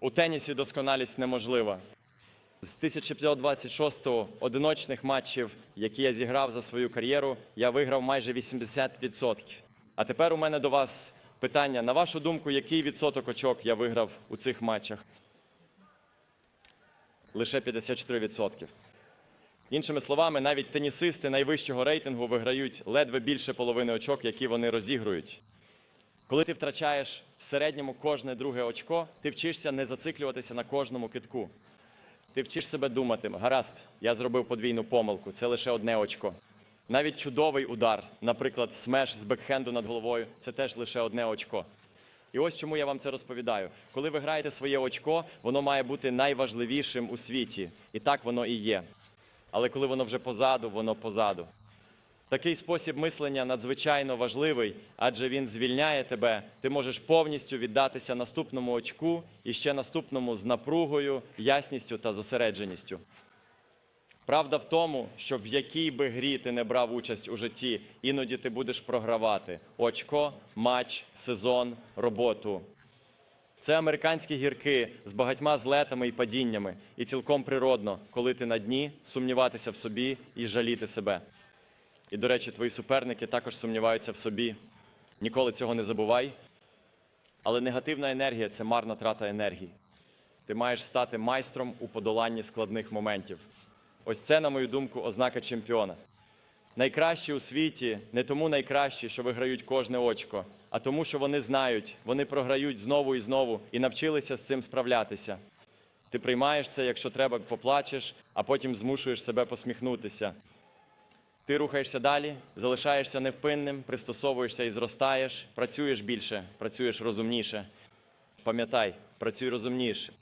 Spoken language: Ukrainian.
У тенісі досконалість неможлива. З 1526 одиночних матчів, які я зіграв за свою кар'єру, я виграв майже 80%. А тепер у мене до вас питання: на вашу думку, який відсоток очок я виграв у цих матчах? Лише 54%. Іншими словами, навіть тенісисти найвищого рейтингу виграють ледве більше половини очок, які вони розігрують. Коли ти втрачаєш в середньому кожне друге очко, ти вчишся не зациклюватися на кожному китку. Ти вчиш себе думати, гаразд, я зробив подвійну помилку, це лише одне очко. Навіть чудовий удар, наприклад, смеш з бекхенду над головою, це теж лише одне очко. І ось чому я вам це розповідаю. Коли ви граєте своє очко, воно має бути найважливішим у світі. І так воно і є. Але коли воно вже позаду, воно позаду. Такий спосіб мислення надзвичайно важливий, адже він звільняє тебе. Ти можеш повністю віддатися наступному очку і ще наступному з напругою, ясністю та зосередженістю. Правда в тому, що в якій би грі ти не брав участь у житті, іноді ти будеш програвати очко, матч, сезон, роботу. Це американські гірки з багатьма злетами і падіннями, і цілком природно, коли ти на дні, сумніватися в собі і жаліти себе. І, до речі, твої суперники також сумніваються в собі. Ніколи цього не забувай. Але негативна енергія це марна трата енергії. Ти маєш стати майстром у подоланні складних моментів. Ось це, на мою думку, ознака чемпіона. Найкращі у світі не тому найкращі, що виграють кожне очко, а тому, що вони знають, вони програють знову і знову і навчилися з цим справлятися. Ти приймаєш це, якщо треба, поплачеш, а потім змушуєш себе посміхнутися. Ти рухаєшся далі, залишаєшся невпинним, пристосовуєшся і зростаєш, працюєш більше, працюєш розумніше. Пам'ятай, працюй розумніше.